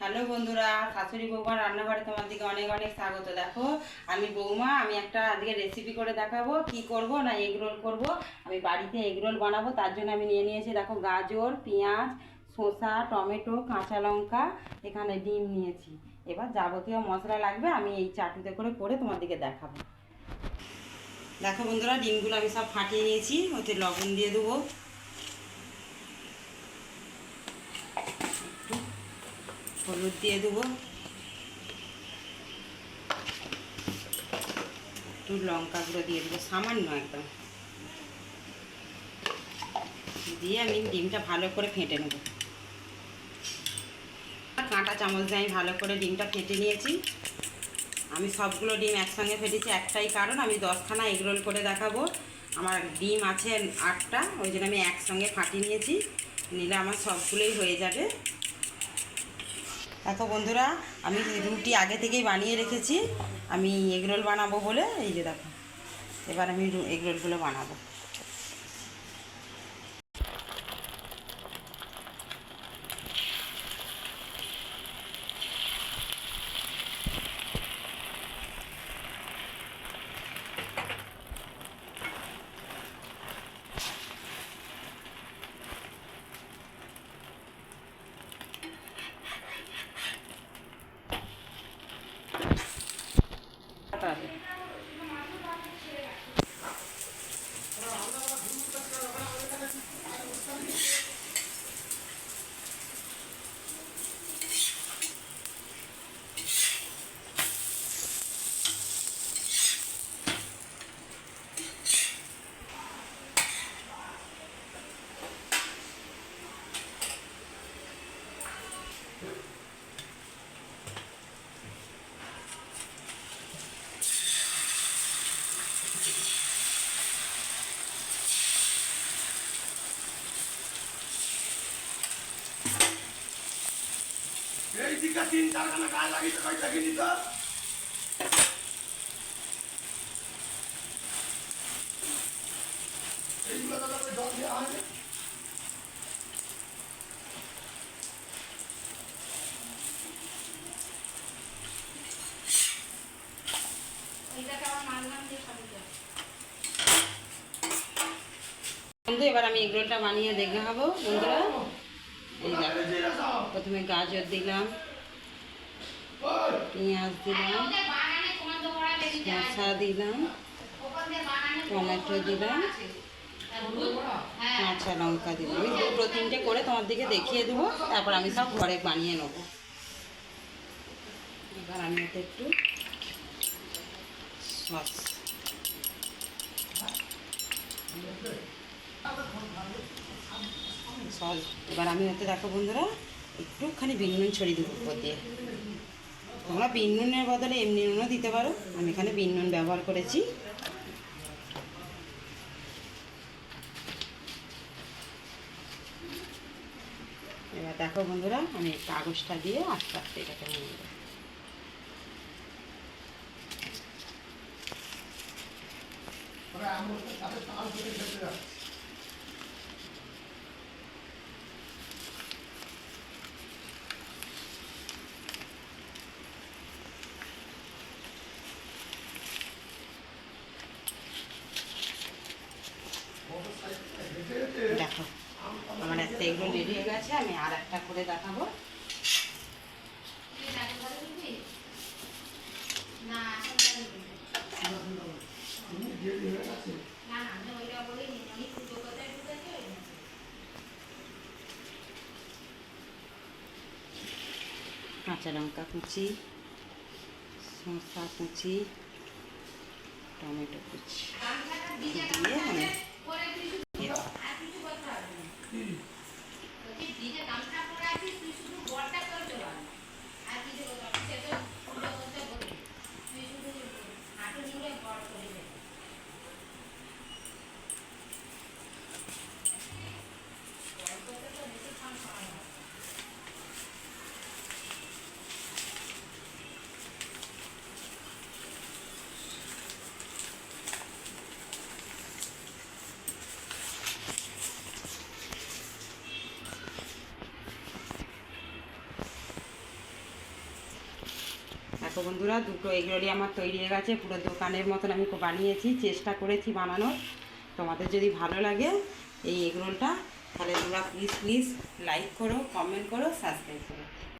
Hello বন্ধুরা, শাশুড়ি বৌমা রান্নাঘরে তোমার দিকে অনেক অনেক স্বাগত। দেখো, আমি বৌমা, আমি একটা আজকে রেসিপি করে দেখাবো, কি করব না এগ রোল করব। আমি বাড়িতে এগ রোল বানাবো, তার জন্য আমি নিয়ে নিয়েছি, দেখো, গাজর, পেঁয়াজ, শসা, টমেটো, কাঁচা লঙ্কা, এখানে ডিম নিয়েছি। এবার যাবতীয় মশলা লাগবে, আমি এই চাটুতে করে করে তোমার দিকে দেখাবো। দেখো বন্ধুরা, ডিমগুলো আমি সব ফাটিয়ে নিয়েছি, ওতে লবণ দিয়ে দেবো। হলুদ দিয়ে দেবো। একটু লঙ্কা গুঁড়ো দিয়ে দেবো, সামান্য একদম। দিয়ে আমি ডিমটা ভালো করে ফেটে নেব। কাঁটা চামচ দিয়ে আমি ভালো করে ডিমটা ফেটে নিয়েছি। আমি সবগুলো ডিম একসঙ্গে ফেটেছি, একটাই কারণ আমি দশখানা এগরোল করে দেখাবো। আমার ডিম আছে আটটা, ওই জন্য আমি একসঙ্গে ফাটিয়ে নিয়েছি। নিলে আমার সবগুলোই হয়ে যাবে। দেখো বন্ধুরা, আমি রুটি আগে থেকেই বানিয়ে রেখেছি। আমি এগরোল বানাবো বলে, এই যে দেখো, এবার আমি এগরোলগুলো বানাবো এই দিকে তিন চারখানা গাছ লাগিয়েছে কই লাগিয়ে তো এইগুলো তাহলে জল দেওয়া হয় বন্ধু এবার আমি এগরোলটা বানিয়ে দেখে খাব বন্ধুরা। প্রথমে গাজর দিলাম পেঁয়াজ দিলাম, শসা দিলাম, টমেটো দিলাম, কাঁচা লঙ্কা দিলাম। আমি দুটো তিনটে করে তোমার দিকে দেখিয়ে দেবো, তারপর আমি সব ঘরে বানিয়ে নেব। এবার আমি ওতে একটু সস। সস। এবার আমি ওতে দেখো বন্ধুরা, একটুখানি বিন নুন ছড়িয়ে দেবো দিয়ে। তোমরা বিন নুনের বদলে এমনি নুনও দিতে পারো আমি এখানে বিন নুন ব্যবহার করেছি এবার দেখো বন্ধুরা, আমি কাগজটা দিয়ে আস্তে আস্তে এটাকে নিয়ে আমার তাল করে যাচ্ছে। একটা এগুলো রেডি হয়ে গেছে আমি আর একটা করে দেখাবো। কাঁচা লঙ্কা কুচি শসা কুচি টমেটো কুচি। দিয়ে আমি দেখো বন্ধুরা, দুটো এগরোলই আমার তৈরি হয়ে গেছে, পুরো দোকানের মতন আমি বানিয়েছি, চেষ্টা করেছি বানানোর। তোমাদের যদি ভালো লাগে এই এগরোলটা, তাহলে তোমরা প্লিজ প্লিজ লাইক করো কমেন্ট করো সাবস্ক্রাইব করো।